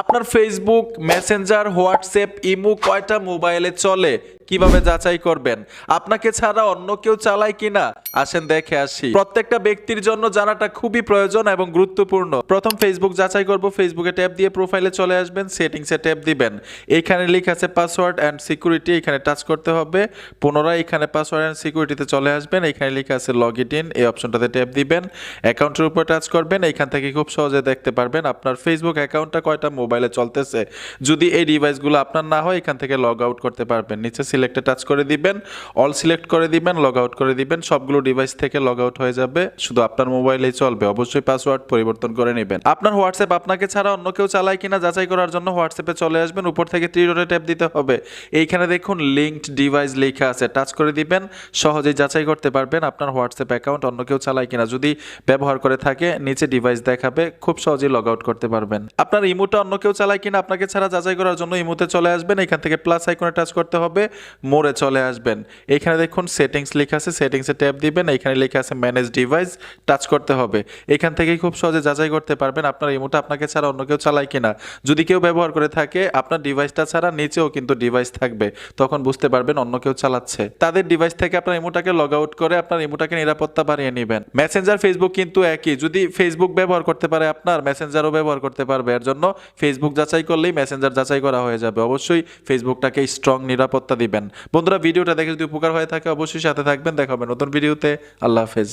আপনার Facebook Messenger WhatsApp ইমু কয়টা মোবাইলে চলে? কীভাবে যাচাই করবেন? আপনাকে ছাড়া অন্য কেউ চালায় কিনা? আসেন দেখে আসি। প্রত্যেকটা ব্যক্তির জন্য জানাটা খুবই প্রয়োজন এবং গুরুত্বপূর্ণ। প্রথম ফেসবুক যাচাই করব ফেসবুকে ট্যাপ দিয়ে প্রোফাইলে চলে আসবেন সেটিংসে ট্যাপ দিবেন। এইখানে লেখা আছে পাসওয়ার্ড অ্যান্ড সিকিউরিটি এখানে টাচ করতে হবে। পুনরায় এখানে পাসওয়ার্ড অ্যান্ড সিকিউরিটিতে চলে আসবেন, এখানে লেখা আছে লগ ইন এই অপশনটাতে ট্যাপ দিবেন। অ্যাকাউন্টের উপর টাচ করবেন, এখান থেকে খুব সহজে দেখতে পারবেন আপনার ফেসবুক অ্যাকাউন্টটা কয়টা মোবাইলে চলতেছে। যদি এই ডিভাইসগুলো আপনার না হয়, এখান থেকে লগ আউট করতে পারবেন। নিচে সিলেক্টে টাচ করে দিবেন অল সিলেক্ট করে দিবেন লগ আউট করে দিবেন, সবগুলো ডিভাইস থেকে লগ আউট হয়ে যাবে। শুধু আপনার মোবাইলেই চলবে, অবশ্যই পাসওয়ার্ড পরিবর্তন করে নেবেন। আপনার হোয়াটসঅ্যাপ আপনাকে ছাড়া অন্য কেউ চালায় কিনা যাচাই করার জন্য হোয়াটসঅ্যাপে চলে আসবেন, উপর থেকে থ্রি ডটে ট্যাপ দিতে হবে। এইখানে দেখুন লিঙ্কড ডিভাইস লেখা আছে টাচ করে দিবেন, সহজেই যাচাই করতে পারবেন আপনার হোয়াটসঅ্যাপ অ্যাকাউন্ট অন্য কেউ চালায় কিনা। যদি ব্যবহার করে থাকে, নিচে ডিভাইস দেখাবে, খুব সহজেই লগ আউট করতে পারবেন। আপনার ইমোটা অন্য কেউ চালায় কিনা আপনাকে ছাড়া যাচাই করার জন্য ইমোতে চলে আসবেন, এখান থেকে প্লাস আইকনে টাচ করতে হবে। মোড়ে চলে আসবেন। এখানে দেখুন সেটিংস লেখা আছে সেটিংসে ট্যাপ দিবেন, এখানে লেখা আছে ম্যানেজ ডিভাইস টাচ করতে হবে। এখান থেকে খুব সহজে যাচাই করতে পারবেন আপনার ইমোটা আপনাকে ছাড়া অন্য কেউ চালায় কিনা। যদি কেউ ব্যবহার করে থাকে, আপনার ডিভাইসটা ছাড়া নিচেও কিন্তু ডিভাইস থাকবে। তখন বুঝতে পারবেন অন্য কেউ চালাচ্ছে। তাদের ডিভাইস থেকে আপনার ইমোটাকে লগ আউট করে আপনার ইমোটাকে নিরাপত্তা বাড়িয়ে নেবেন। মেসেঞ্জার ফেসবুক কিন্তু একই। যদি ফেসবুক ব্যবহার করতে পারে আপনার মেসেঞ্জারও ব্যবহার করতে পারবে। এর জন্য ফেসবুক যাচাই করলেই মেসেঞ্জার যাচাই করা হয়ে যাবে। অবশ্যই ফেসবুকটাকে স্ট্রং নিরাপত্তা দিবেন। বন্ধুরা, ভিডিওটা দেখে যদি উপকার হয়ে থাকে, অবশ্যই সাথে থাকবেন। দেখাবেন নতুন ভিডিওতে। আল্লাহ হাফেজ।